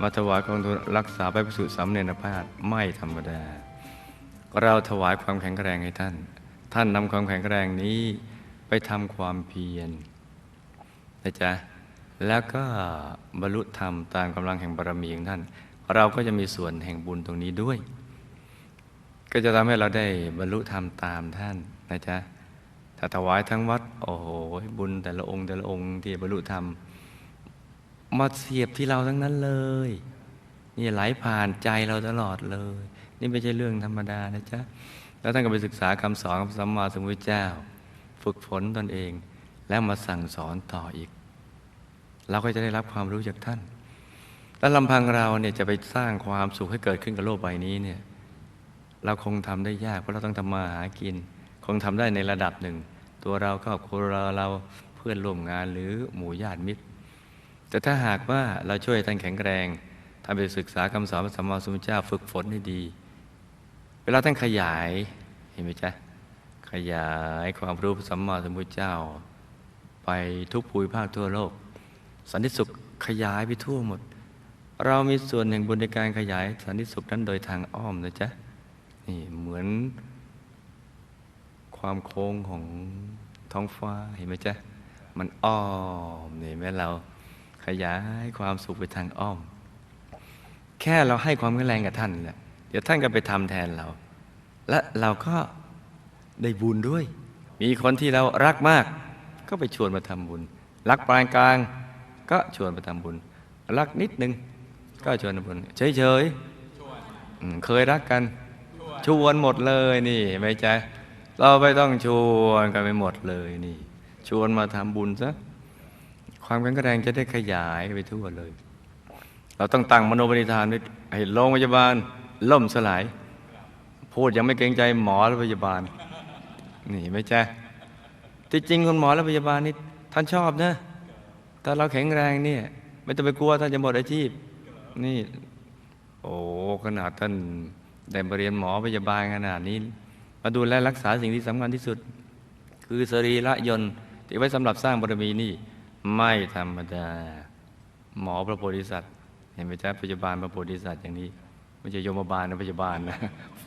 มาถวายของทูลรักษาไปประสูติสำเร็จภาพไม่ธรรมดา เราถวายความแข็งแกร่งให้ท่าน ท่านนำความแข็งแกร่งนี้ไปทำความเพียรนะจ๊ะแล้วก็บรรลุธรรมตามกำลังแห่งบารมีของท่าน เราก็จะมีส่วนแห่งบุญตรงนี้ด้วย ก็จะทำให้เราได้บรรลุธรรมตามท่านนะจ๊ะถ้าถวายทั้งวัด โอ้โหบุญแต่ละองค์แต่ละองค์ที่บรรลุธรรม มาเสียบที่เราทั้งนั้นเลย นี่ไหลผ่านใจเราตลอดเลย นี่ไม่ใช่เรื่องธรรมดานะจ๊ะแล้วท่านก็ไปศึกษาคำสอนของสัมมาสัมพุทธเจ้า ฝึกฝนตนเอง แล้วมาสั่งสอนต่ออีก เราก็จะได้รับความรู้จากท่านแล้วลำพังเราเนี่ยจะไปสร้างความสุขให้เกิดขึ้นกับโลกใบนี้เนี่ย เราคงทำได้ยากเพราะเราต้องทำมาหากิน คงทำได้ในระดับหนึ่ง ตัวเราครอบครัวเราเราเพื่อนร่วมงานหรือหมู่ญาติมิตร แต่ถ้าหากว่าเราช่วยท่านแข็งแรงท่านไปศึกษาคำสอนพระสัมมาสัมพุทธเจ้าฝึกฝนให้ดี เวลาท่านขยายเห็นไหมจ๊ะขยายความรู้พระสัมมาสัมพุทธเจ้า ไปทุกภูมิภาคทั่วโลก สันติสุขขยายไปทั่วหมด เรามีส่วนแห่งบุญในการขยายสันติสุขนั้นโดยทางอ้อมนะจ๊ะนี่เหมือนความโค้งของท้องฟ้าเห็นไหมจ๊ะ มันอ้อมนี่แม้เรา ขยายความสุขไปทางอ้อม แค่เราให้ความแข็งแรงกับท่านแหละเดี๋ยวท่านก็ไปทำแทนเรา และเราก็ได้บุญด้วย มีคนที่เรารักมาก ก็ไปชวนมาทำบุญ รักปานกลาง ก็ชวนมาทำบุญ รักนิดนึง ก็ชวนทำบุญเฉยๆเคยรักกัน ชวนหมดเลยนี่ไหมจ๊ะเราไม่ต้องชวนกันไปหมดเลยนี่ ชวนมาทำบุญซะ ความแข็งแรงจะได้ขยายไปทั่วเลย เราต้องตั้งมโนปณิธานไว้ให้โรงพยาบาลล่มสลาย พูดยังไม่เกรงใจหมอและพยาบาล นี่ไหมจ๊ะที่จริงคุณหมอและพยาบาลนี่ท่านชอบนะถ้าเราแข็งแรงเนี่ย ไม่ต้องไปกลัวท่านจะหมดอาชีพ นี่ โอ้ขนาดท่านได้มาเรียนหมอพยาบาลขนาดนี้ มาดูแลรักษาสิ่งที่สำคัญที่สุด คือสรีระยนต์ที่ไว้สำหรับสร้างบารมีนี่ ไม่ธรรมดา หมอพระโพธิสัตว์ เห็นไหมจ๊ะพยาบาลพระโพธิสัตว์อย่างนี้ไม่ใช่โยมบาลนะพยาบาลนะ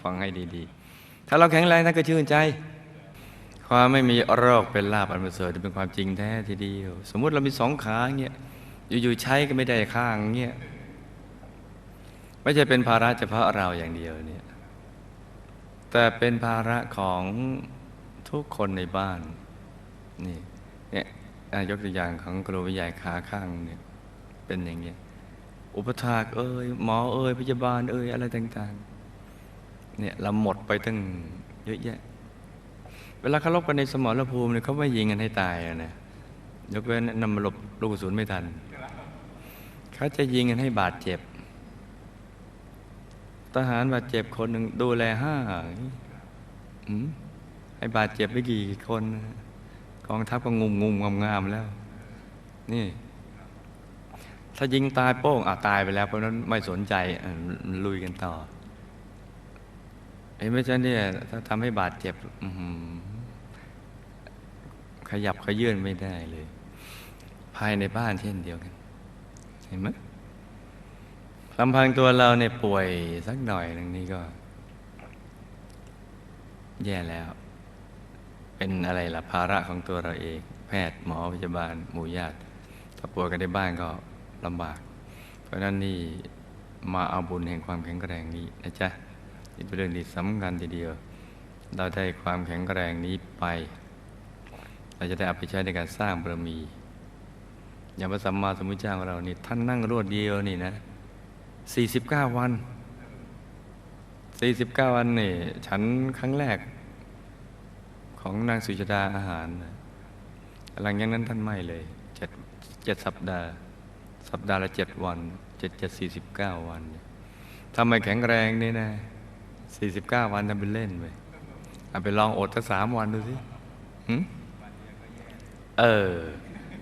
ฟังให้ดีๆ ถ้าเราแข็งแรงท่านก็ชื่นใจ ความไม่มีโรคเป็นลาภอันประเสริฐเป็นความจริงแท้ทีเดียว สมมุติเรามีสองขาเงี้ยอยู่ๆใช้ก็ไม่ได้ข้างเงี้ยไม่ใช่เป็นภาระเฉพาะเราอย่างเดียวเนี่ยแต่เป็นภาระของทุกคนในบ้านนี่เนี่ย ยกตัวอย่างของครูวิยายขาข้างเนี่ยเป็นอย่างเงี้ยอุปถากเอ่ยหมอเอ่ยพยาบาลเอ่ยอะไรต่างๆเนี่ยเราหมดไปตั้งเยอะแยะ เวลาเขาลบกันในสมรภูมิเนี่ยเขาไม่ยิงกันให้ตายอะนะยกเว้นนำมาหลบลูกกระสุนไม่ทันเขาจะยิงกันให้บาดเจ็บ ทหารบาดเจ็บคนหนึ่งดูแลห้าให้บาดเจ็บไม่กี่คนนะ องทัพก็งุมงุมงามงามๆแล้ว นี่ ถ้ายิงตายโป้งอะตายไปแล้ว เพราะนั้นไม่สนใจลุยกันต่อเห็นไหมจ๊ะเนี่ยถ้าทำให้บาดเจ็บขยับขยื่นไม่ได้เลย ภายในบ้านเช่นเดียวกัน เห็นไหมลำพังตัวเราเนี่ยป่วยสักหน่อยหนึงนี่ก็ แย่แล้ว เป็นอะไรล่ะภาระของตัวเราเอง แพทย์หมอพยาบาลหมู่ญาติ ถ้าป่วยกันในบ้านก็ลำบาก เพราะนั้นนี่มาเอาบุญแห่งความแข็งแกร่งนี้นะจ๊ะนี่เป็นเรื่องที่สำคัญทีเดียว เราได้ความแข็งแกร่งนี้ไป เราจะได้เอาไปใช้ในการสร้างบารมี อย่างพระสัมมาสัมพุทธเจ้าของเรานี่ท่านนั่งรวดเดียวนี่นะ49 วัน 49 วันนี่ฉันครั้งแรก ของนางสุชาดาอาหารนะหลังจากนั้นท่านไม่เลยเจ็ดเจ็ดสัปดาห์ สัปดาห์ละเจ็ดวันเจ็ดเจ็ดสี่สิบเก้าวันทำไมแข็งแรงนี่นะสี่สิบเก้าวันทำเป็นเล่นไปเอาไปลองอดสักสามวันดูสิเออ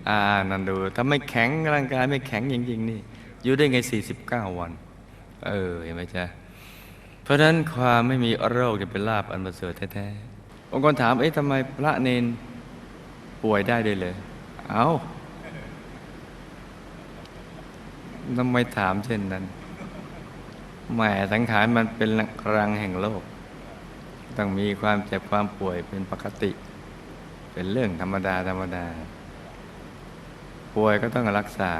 อ่านั่นดู ถ้าไม่แข็งร่างกายไม่แข็งจริงๆนี่ อยู่ได้ไงสี่สิบเก้าวัน เออ เห็นไหมจ๊ะ เพราะฉะนั้นความไม่มีโรคจะเป็นลาบอันประเสริฐแท้ๆ บางคนถาม เอ๊ะทำไมพระเนนป่วยได้ด้วยเลย เอาทำไมถามเช่นนั้นแหมสังขารมันเป็นรังแห่งโลก ต้องมีความเจ็บความป่วยเป็นปกติ เป็นเรื่องธรรมดาธรรมดา ป่วยก็ต้องรักษา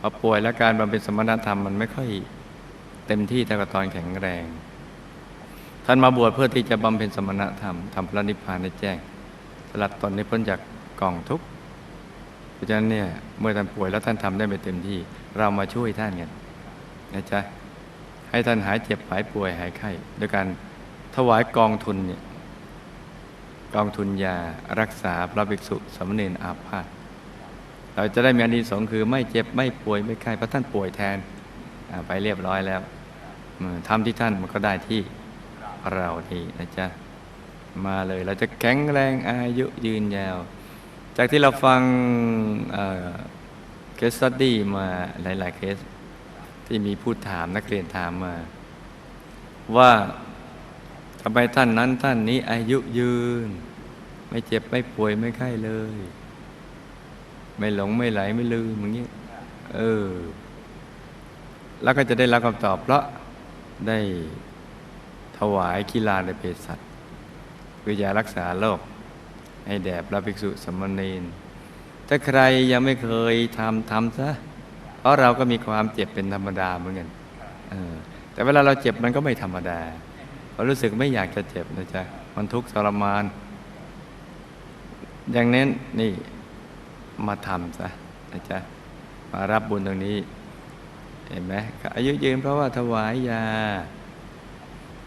พอป่วยแล้วการบำเพ็ญสมณธรรมมันไม่ค่อยเต็มที่แต่กับตอนแข็งแรง ท่านมาบวชเพื่อที่จะบำเพ็ญสมณธรรมทำพระนิพพานในแจ้งสลัดตนให้พ้นจากกองทุกข์เพราะฉะนั้นเนี่ยเมื่อท่านป่วยแล้วท่านทำได้ไม่เต็มที่ เรามาช่วยท่านกันนะจ๊ะให้ท่านหายเจ็บหายป่วยหายไข้โดยการถวายกองทุนเนี่ยกองทุนยารักษาพระภิกษุสามเณรอาพาธเราจะได้มีอานิสงส์คือไม่เจ็บไม่ป่วยไม่ไข้เพราะท่านป่วยแทนไปเรียบร้อยแล้วทำที่ท่านมันก็ได้ที่ เราดีนะจ๊ะ มาเลยเราจะแข็งแรงอายุยืนยาว จากที่เราฟังเคสสตดี้มาหลาย ๆ เคส ที่มีผู้ถามนักเรียนถามมา ว่าทำไมท่านนั้นท่านนี้อายุยืน ไม่เจ็บไม่ป่วยไม่ไข้เลย ไม่หลงไม่ไหลไม่ลืมอย่างนี้เออ แล้วก็จะได้รับคำตอบเพราะได้ ถวายกีฬาในเภสัชคือยารักษาโรคให้แด่พระภิกษุสมเณรถ้าใครยังไม่เคยทำทำซะเพราะเราก็มีความเจ็บเป็นธรรมดาเหมือนกันแต่เวลาเราเจ็บมันก็ไม่ธรรมดาเรารู้สึกไม่อยากจะเจ็บนะจ๊ะมันทุกข์ทรมาน อย่างนั้นนี่มาทำซะนะจ๊ะมารับบุญตรงนี้ เห็นไหมอายุยืนเพราะว่าถวายยา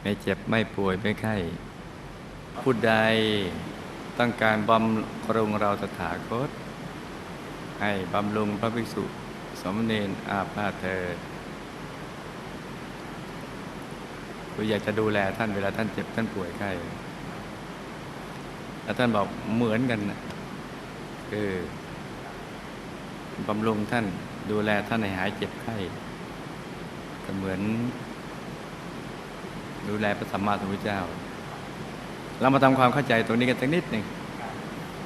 ไม่เจ็บไม่ป่วยไม่ไข้ผู้ใดต้องการบำรุงเราตถาคต ให้บำรุงพระภิกษุสมณเณรอาพาเธอคืออยากจะดูแลท่านเวลาท่านเจ็บท่านป่วยไข้แล้วท่านบอกเหมือนกันนะคือบำรุงท่านดูแลท่านให้หายเจ็บไข้ก็เหมือน ดูแลพระสัมมาสัมพุทธเจ้า เรามาทำความเข้าใจตรงนี้กันสักนิดหนึ่ง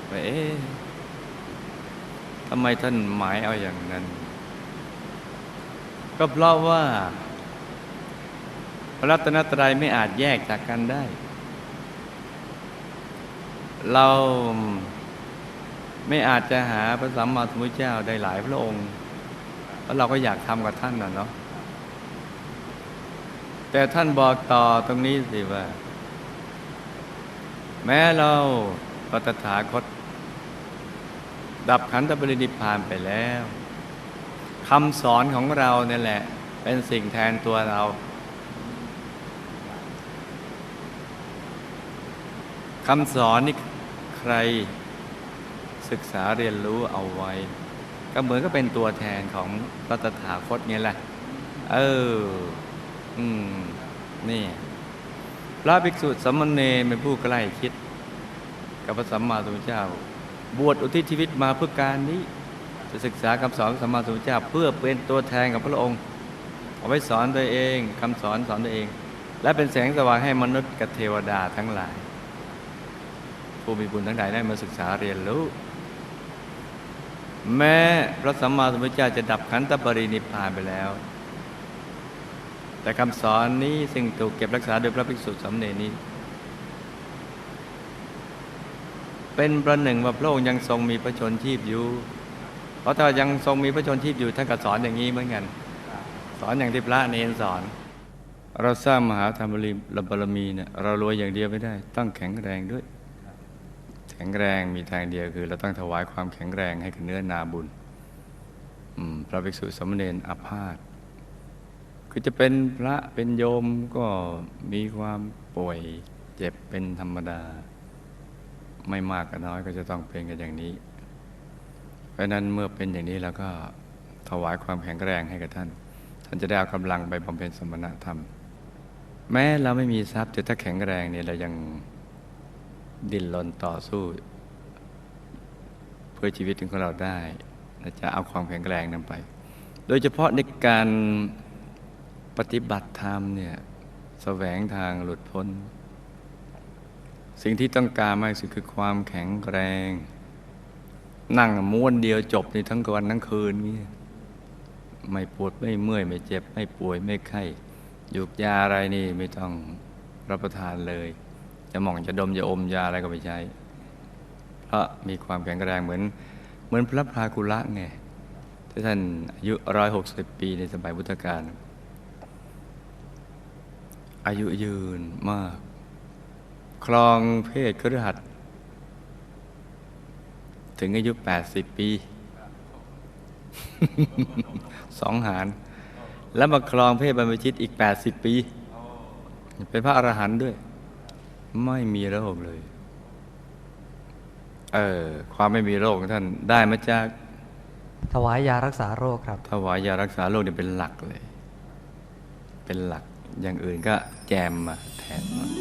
ว่าเอ๊ะทำไมท่านหมายเอาอย่างนั้น ก็เพราะว่า พระรัตนตรัยไม่อาจแยกจากกันได้ เราไม่อาจจะหาพระสัมมาสัมพุทธเจ้าได้หลายพระองค์เพราะเราก็อยากทำกับท่านน่ะเนาะ แต่ท่านบอกต่อตรงนี้สิว่า แม้เราปตถาคต ดับขันธปรินิพานไปแล้วคำสอนของเราเนี่ยแหละ เป็นสิ่งแทนตัวเราคำสอนนี่ใครศึกษาเรียนรู้เอาไว้ ก็เหมือนก็เป็นตัวแทนของระตถาคตเนี่ยแหละ เออ อืม นี่ พระภิกษุสามเณรเป็นผู้ใกล้ชิด กับพระสัมมาสัมพุทธเจ้า บวชอุทิศชีวิตมาเพื่อการนี้ จะศึกษาคำสอนสัมมาสัมพุทธเจ้า เพื่อเป็นตัวแทนกับพระองค์ เอาไว้สอนตัวเองคำสอนสอนตัวเอง และเป็นแสงสว่างให้มนุษย์กับเทวดาทั้งหลาย ผู้มีบุญทั้งหลายได้มาศึกษาเรียนรู้แม้พระสัมมาสัมพุทธเจ้าจะดับขันธปรินิพพานไปแล้ว แต่คำสอนนี้ซึ่งถูกเก็บรักษาโดยพระภิกษุสามเณรนี้ เป็นประหนึ่งว่าพระองค์ยังทรงมีพระชนชีพอยู่ เพราะถ้ายังทรงมีพระชนชีพอยู่ท่านก็สอนอย่างนี้เหมือนกัน สอนอย่างที่พระเนรสอน เราสร้างมหาธรรมบารมีเนี่ยเรารวยอย่างเดียวไม่ได้ ต้องแข็งแรงด้วย แข็งแรงมีทางเดียวคือ เราต้องถวายความแข็งแรงให้กับเนื้อนาบุญพระภิกษุสามเณรอาพาธ คือจะเป็นพระเป็นโยมก็มีความป่วยเจ็บเป็นธรรมดา ไม่มากก็น้อยก็จะต้องเป็นกันอย่างนี้ เพราะนั้นเมื่อเป็นอย่างนี้แล้วก็ถวายความแข็งแรงให้กับท่าน ท่านจะได้เอากำลังไปบำเพ็ญสมณธรรม แม้เราไม่มีทรัพย์แต่ถ้าแข็งแรงเนี่ยเรายังดิ้นรนต่อสู้ เพื่อชีวิตของเราได้เราจะเอาความแข็งแรงนั้นไป โดยเฉพาะในการ ปฏิบัติธรรมเนี่ยแสวงทางหลุดพ้น สิ่งที่ต้องการมากสุดคือความแข็งแรง นั่งม้วนเดียวจบในทั้งวันทั้งคืนนี่ไม่ปวดไม่เมื่อย ไม่เจ็บ ไม่ป่วยไม่ไข้ยุกยาอะไรนี่ไม่ต้องรับประทานเลย จะหม่องจะดมจะอมยาอะไรก็ไม่ใช้เพราะมีความแข็งแรงเหมือนเหมือนพระพรากุละไงที่ท่านอายุร้อยหกสิบปีในสมัยพุทธกาล อายุยืนมากครองเพศคฤหัสถ์ถึงอายุ 80 ปี สองหาร แล้วมาครองเพศบรรพชิตอีก 80 ปี เป็นพระอรหันต์ด้วย ไม่มีโรคเลย เออ ความไม่มีโรคของท่านได้มาจากถวายยารักษาโรคครับ ถวายยารักษาโรคเนี่ยเป็นหลักเลย เป็นหลัก อย่างอื่นก็แจมมาแทนมาเป็น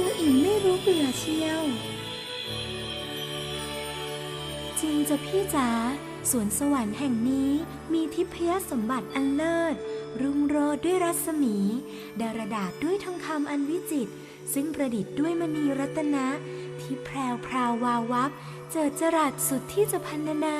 รู้อิ่มไม่รู้เบื่อเชียว จริงจะพี่จ๋าสวนสวรรค์แห่งนี้มีทิพยสมบัติอันเลิศ รุ่งโรจน์ด้วยรัศมี ดารดาษด้วยทองคำอันวิจิตรซึ่งประดิษฐ์ด้วยมณีรัตนะ ที่แพรวพราววาววับ เจิดจรัสสุดที่จะพันนานา